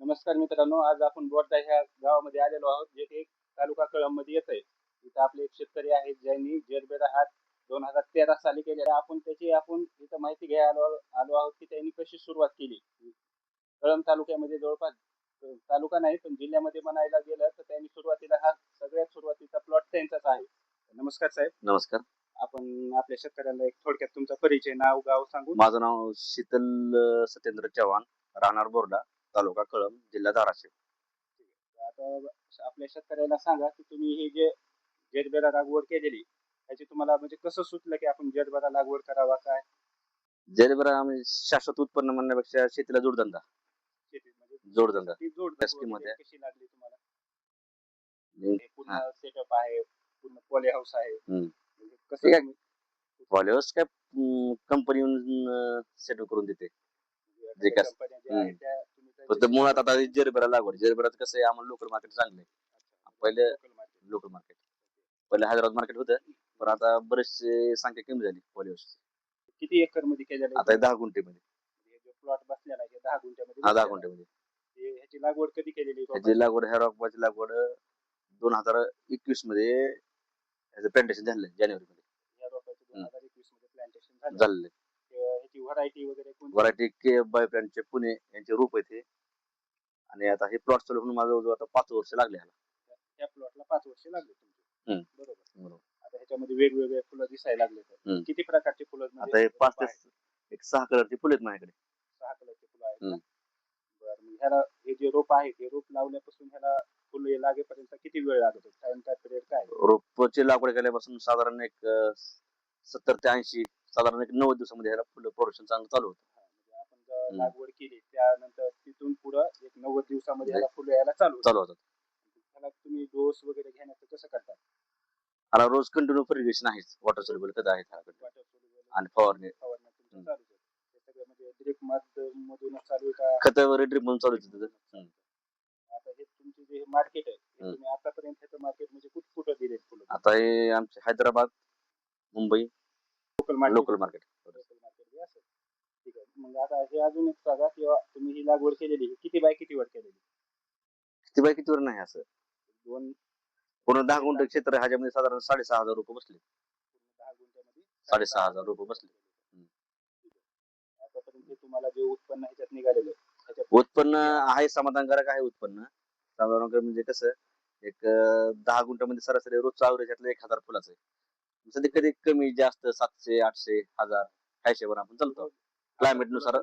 नमस्कार मित्रांनो आज आपण बोर्डा ह्या गावामध्ये आलेलो आहोत जे की तालुका कळंबमध्ये येत आहे इथं आपले एक शेतकरी आहेत ज्यांनी जरबेरा हा दोन हजार तेरा साली केलेला आपण त्याची आपण इथं माहिती घ्यायला आलो आलो आहोत की त्यांनी कशी सुरुवात केली. कळंब तालुक्यामध्ये जवळपास तालुका नाही पण जिल्ह्यामध्ये म्हणायला गेलं तर त्यांनी सुरुवातीला हा सगळ्यात सुरुवातीचा प्लॉट त्यांचाच आहे. नमस्कार साहेब. नमस्कार. आपण आपल्या शेतकऱ्यांना एक थोडक्यात तुमचा परिचय नाव गाव सांगून. माझं नाव शीतल सत्येंद्र चव्हाण राहणार बोर्डा. तालुका कळंब जिल्हा धाराशिव आता आपल्या शेतकऱ्याला सांगा की तुम्ही हे जे जरबेरा लागवड केलेली त्याची तुम्हाला म्हणजे कसं सुचलं की आपण जरबेरा लागवड करावा काय जरी आम्ही शाश्वत उत्पन्न म्हणण्यापेक्षा शेतीला जोडधंदा म्हणजे जोडधंदा ती जोडमध्ये. कशी लागली तुम्हाला. हे पूर्ण सेटअप आहे पूर्ण पॉली हाऊस आहे हम्म. म्हणजे ठीक कसं आहे. तुम्ही- पॉलिओस काय कंपनी सेट करून देते म्हणजे जे काय- कंपन्या ज्या. आहेत त्या फक्त मुळात आता जरबेरा लागवड जरबेरात कसं आहे आम्हाला लोकल मार्केट चांगलं आहे पहिले. लोकल मार्केट पहिले हैदराबाद मार्केट होतं पण आता बरेचसे संख्या कमी झाली पॉलिओस किती एकरमध्ये केलेलं आता हे दहा गुंठेमध्ये. प्लॉट बसलेला आहे दहा गुंठ्यामध्ये हा दहा बसलेला आहे. गुंठेमध्ये हे- ह्याची लागवड कधी केलेली ह्याची लागवड ह्या रॉकबाची लागवड दोन हजार एकवीसमध्ये ह्याचं प्लांटेशन झालं जानेवारी मध्ये. या रोपाचं दोन. हजार एकवीसमध्ये प्लांटेशन झालं. झालेलं ह्याची व्हरायटी वगैरे कोणती? व्हरायटी के बाय प्लांटचे पुणे यांचे रूप आहे ते आणि आता हे प्लॉट चालू होऊन माझं जवळजवळ आता पाच वर्ष लागले ह्याला त्या प्लॉटला पाच वर्ष लागले तुमचे हम्म. बरोबर बरोबर. आता ह्याच्यामध्ये वेगवेगळे फुलं दिसायला लागले तर हम्म. किती प्रकारचे फुलं म्हणजे आता हे पाच रोपं ते आहेत? एक सहा कलरचे फुले आहेत माझ्याकडे सहा कलरचे फुलं आहेत हम्म. ना? बरं मग ह्याला हे जे रोप आहे हे रोप लावल्यापासून ह्याला फुलं लागेपर्यंत किती वेळ लागतो टाइम काय पिरियड काय रोपची लागवड केल्यापासून साधारण एक सत्तर ते ऐंशी साधारण एक नव्वद दिवसामध्ये ह्याला फुलं प्रोडक्शन चांगलं चालू होतं लागवड केली त्यानंतर तिथून पुढं एक नव्वद दिवसामध्ये ह्याला फुलं यायला चालू होतात. चालू होतं. ह्याला तुम्ही डोस वगैरे घेण्याचं कसं करता? ह्याला रोज कंटिन्यू फर्गेशन आहेच. वॉटर सोल्युबल कधी आहेत ह्याकडे. वॉटर सोल्युबल आणि फवारणी फवारणी. चालू आहे म्हणजे आहे का? खत वगैरे ड्रिप म्हणून चालू होतं. आता हे तुमचे जे मार्केट आहे. तुम्ही आतापर्यंत ह्याचं मार्केट म्हणजे कुठं कुठं दिले फुलं? आता हे आमचे हैदराबाद मुंबई लोकल मार्केट आहे मग आता हे अजून एक सांगा किंवा तुम्ही ही लागवड केलेली ही किती बाय किती वर केलेली? किती बाय कितीवर नाही असं. दोन पूर्ण दहा गुंठ क्षेत्र आहे, ह्याच्यामध्ये साधारण साडेसहा हजार रुपये बसले. दहा गुंठ्यामध्ये साडेसहा हजार रुपये बसले. आतापर्यंत तुम्हाला जे उत्पन्न ह्याच्यात निघालेलं आहे, ह्याच्यात उत्पन्न आहे समाधानकारक आहे उत्पन्न. साधारण म्हणजे कसं एक अं, दहा गुंठामध्ये सरासरी रोजचं अवरेज एक हजार फुलाचं आहे. सध्या कधी कमी जास्त सातशे आठशे हजार वर आपण चालतो. क्लायमेटनुसार.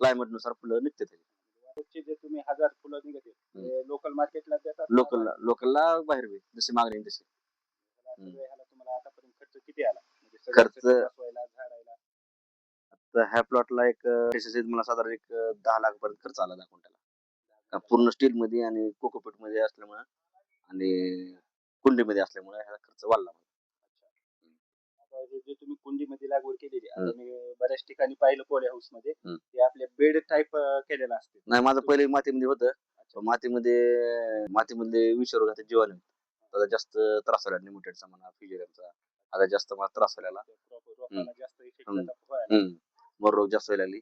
क्लायमेटनुसार फुलं निघते जे तुम्ही हजार फुलं निघत लोकल मार्केटला लोकल लोकलला बाहेर बी जशी मागणी तशी. तुम्हाला आतापर्यंत खर्च किती आला? म्हणजे खर्च- झाडायला. ह्या प्लॉटला एक मला साधारण एक दहा लाख पर्यंत खर्च आला दहा गुंठ्याला. पूर्ण स्टील मध्ये आणि कोकोपीटमध्ये असल्यामुळे आणि कुंडीमध्ये असल्यामुळे ह्याला खर्च वाढला. आता जे तुम्ही कुंडीमध्ये लागवड केलेली बऱ्याच ठिकाणी पाहिलं पोले हाऊसमध्ये. हम्म. ते आपल्या बेड टाईप केलेलं असते. नाही माझं पहिले मातीमध्ये होतं. पण मातीमध्ये मातीमध्ये विषारू घातक जीवाणू आहेत. त्याचा जास्त त्रास व्हायला निमोटेडचा म्हणा फिजिरियमचा आता जास्त मला त्रास व्हायला रोपाला जास्त इफेक्ट हम्म. मर रोग जास्त व्हायला लागली.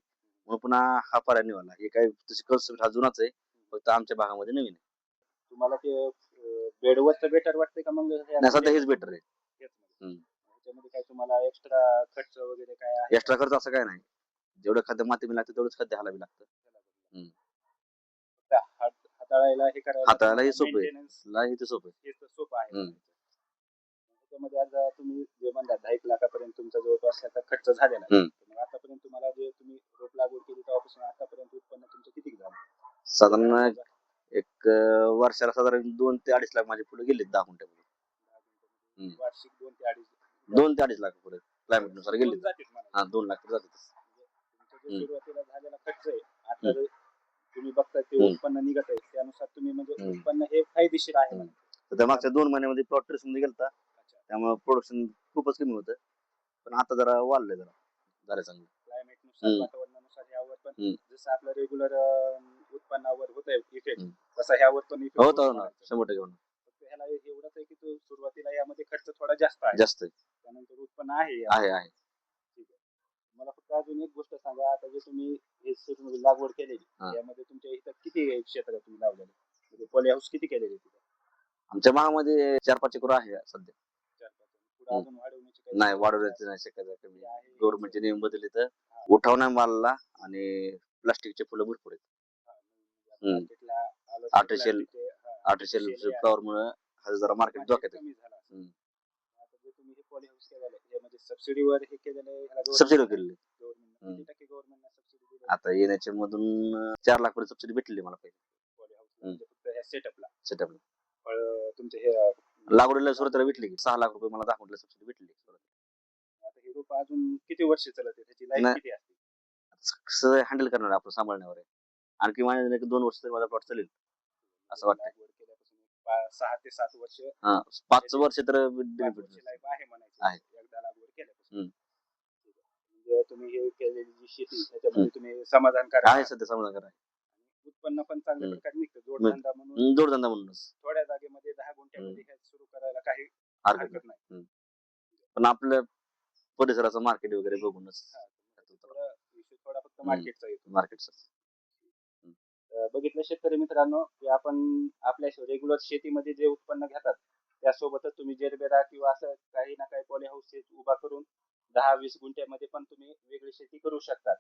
मग पुन्हा हा पर्याय निवडला. हे काय तशी कन्सेप्ट हा जुनाच आहे. फक्त आमच्या भागामध्ये नवीन आहे. तुम्हाला ते बेडवरच बेटर वाटतंय का मग? हे नाही सध्या हेच बेटर आहे हेच मध्ये? हम्म. ह्याच्यामध्ये काय तुम्हाला एक्स्ट्रा खर्च वगैरे काय आहे एक्स्ट्रा खर्च असं काय नाही जेवढं खाद्य मातीमध्ये लागतं तेवढंच खाद्य ह्याला बी लागतं हम्म. फक्त हात- हाताळायला हे करायला हाताळायला हे सोपं आहे. maintenance हे ते सोपं आहे. हे तर सोपं आहे हम्म. त्याच्यामध्ये आज तुम्ही जे म्हणला दहा एक लाखापर्यंत तुमचा जवळपास त्याचा खर्च झालेला आहे हम्म. तर मग आतापर्यंत तुम्हाला जे तुम्ही रोप लागवड केली तेव्हापासून आतापर्यंत उत्पन्न तुमचं किती झालं साधारण एक अं, वर्षाला साधारण दोन ते अडीच लाख माझे फुलं गेले दहा गुंठ्यामध्ये. वार्षिक दोन ते अडीच दोन ते अडीच लाख फुलं क्लायमेटनुसार गेले. हा दोन लाख तर जातातच तुमचा जो हम्म. सुरुवातीला झालेला खर्च आहे आता तुम्ही बघताय ते हम्म. उत्पन्न निघत आहे त्यानुसार तुम्ही म्हणजे हम्म. उत्पन्न हे फायदेशीर आहे हम्म. म्हणा. तर त्या मागच्या दोन महिन्यामध्ये प्लॉट ट्रेस मध्ये गेलता त्यामुळे प्रोडक्शन खूपच कमी होतं पण आता जरा वाढलंय जरा जरा चांगलं क्लायमेटनुसार हम्म. वातावरणानुसार ह्यावर पण हम्म. जसं आपलं रेग्युलर उत्पन्नावर होत आहे इफेक्ट हम्म. तसं ह्यावर पण इफेक्ट तर ना शंभर टक्के होणार फक्त ह्याला एवढंच आहे की तो सुरुवातीला यामध्ये खर्च थोडा जास्त आहे जास्त आहे त्यानंतर उत्पन्न आहे या- आहे आहे. मला फक्त अजून एक गोष्ट सांगा. आता जे तुम्ही हे शेतीमध्ये लागवड केलेली. त्यामध्ये तुमच्या इथं किती क्षेत्र तुम्ही लावलेले? म्हणजे पॉली हाऊस किती केलेले तिथं? आमच्या भागामध्ये चार पाच एकर आहे सध्या. चार पाच पुढे अजून वाढवण्याची काही नाही वाढवण्याची नाही शक्यता कमी आहे. गव्हर्नमेंटचे नियम बदलले तर हा. उठावण्या मालला आणि प्लास्टिकचे फुलं भरपूर आहेत. हा, म्हणजे हम्म. हा, आर्टिफिशियल आहे. फ्लॉवर मुळे हा जरा मार्केट धोक्यात आहे कमी झालं असेल. हम्म. आता जे तुम्ही हे पॉली हाऊस केलेलं आहे. म्हणजे सबसिडीवर हे केलेलं आहे. ह्याला सबसिडी केलेली गव्हर्नमेंट हम्म. किती टक्के गव्हर्नमेंटने सबसिडी दिली आता येण्याच्या मधून चार लाख रुपये सबसिडी भेटलेली मला पहिले. म्हणजे फक्त ह्या सेटअपला सेटअप तुमचे हे अं, लागवडीला सुरुवातीला भेटली की सहा लाख रुपये मला कुंटला सबसिडी भेटली आता हे रोप अजून किती वर्ष चालत त्याची लाईफ नाही. किती असते? कसं हँडल करणार आहे आपण सांभाळण्यावर आहे. आणखी माझ्या दोन वर्ष तरी माझा प्लॉट चालेल. असं वाटतंय. लागवड केल्यापासून एक पा- सहा ते सात वर्ष. हा पाच वर्ष तर benefit लाईफ आहे म्हणायची. आहे. एकदा लागवड केल्यापासून. हम्म. म्हणजे तुम्ही हे केलेली जी शेती त्याच्यामध्ये तुम्ही समाधान करा. आहे सध्या समाधान करा. उत्पन्न पण चांगल्या हम्म. प्रकारे निघतं. जोडधंदा म्हणून हम्म, जोडधंदा म्हणूनच. थोड्या जागेमध्ये दहा गुंठ्यामध्ये हे सुरू करायला काही हरकत हरकत नाही. नाही. पण आपल्या परिसराचं मार्केट वगैरे बघूनच हा, थोडा फक्त मार्केटचा येतो. मार्केटचं अं, बघितलं शेतकरी मित्रांनो की आपण आपल्या रेग्युलर शेतीमध्ये जे उत्पन्न घेतात त्यासोबतच तुम्ही जेरबेरा किंवा असं काही ना काही पॉली हाऊस उभा करून दहा वीस गुंठ्यामध्ये पण तुम्ही वेगळी शेती करू शकतात.